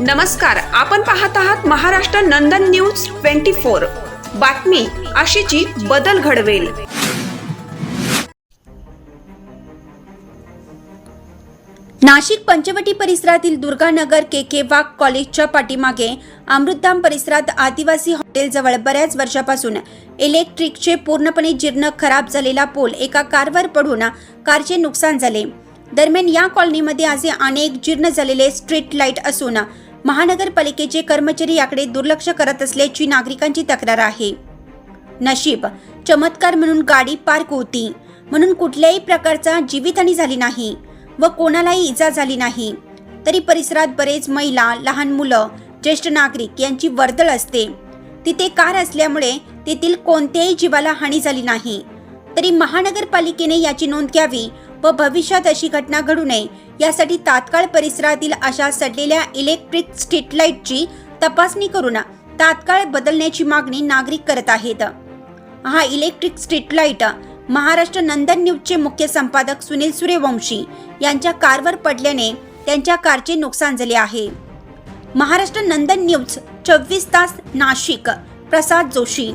नमस्कार आपण पाहत आहात Maharashtra Nandan news twenty four. बातमी आशेची बदल घडवेल. नाशिक पंचवटी परिसरातील दुर्गानगर के के वाघ कॉलेजच्या पाठीमागे अमृतधाम परिसरात आदिवासी हॉटेलजवळ बऱ्याच वर्षापासून इलेक्ट्रिकचे पूर्णपणे जीर्ण खराब झालेला पोल एका कारवर पडून कारचे नुकसान झाले. दरम्यान या कॉलनीमध्ये असे अनेक जीर्ण झालेले स्ट्रीट लाइट असून महानगरपालिकेचे कर्मचारी याकडे दुर्लक्ष करत असल्याची नागरिकांची तक्रार आहे. नशीब चमत्कार म्हणून गाडी पार्क होती. म्हणून कुठल्याही प्रकारचा जीवितहानी झाली नाही व कोणालाही इजा झाली नाही. तरी परिसरात बरेच महिला लहान मुलं ज्येष्ठ नागरिक यांची वर्दळ असते. तिथे कार असल्यामुळे तेथील कोणत्याही जीवाला हानी झाली नाही. तरी महानगरपालिकेने याची नोंद घ्यावी व भविष्यात अशी घटना घडू नये. यासाठी तात्काळ परिसरातील अशा सडलेल्या इलेक्ट्रिक स्ट्रीट लाईटची तपासणी करून तात्काळ बदलण्याची मागणी नागरिक करत आहेत. हा electric street light Maharashtra Nandan न्यूजचे मुख्य संपादक सुनील सूर्यवंशी यांच्या कारवर पडल्याने त्यांच्या कारचे नुकसान झाले आहे. महाराष्ट्र नंदन न्यूज चोवीस तास नाशिक प्रसाद जोशी.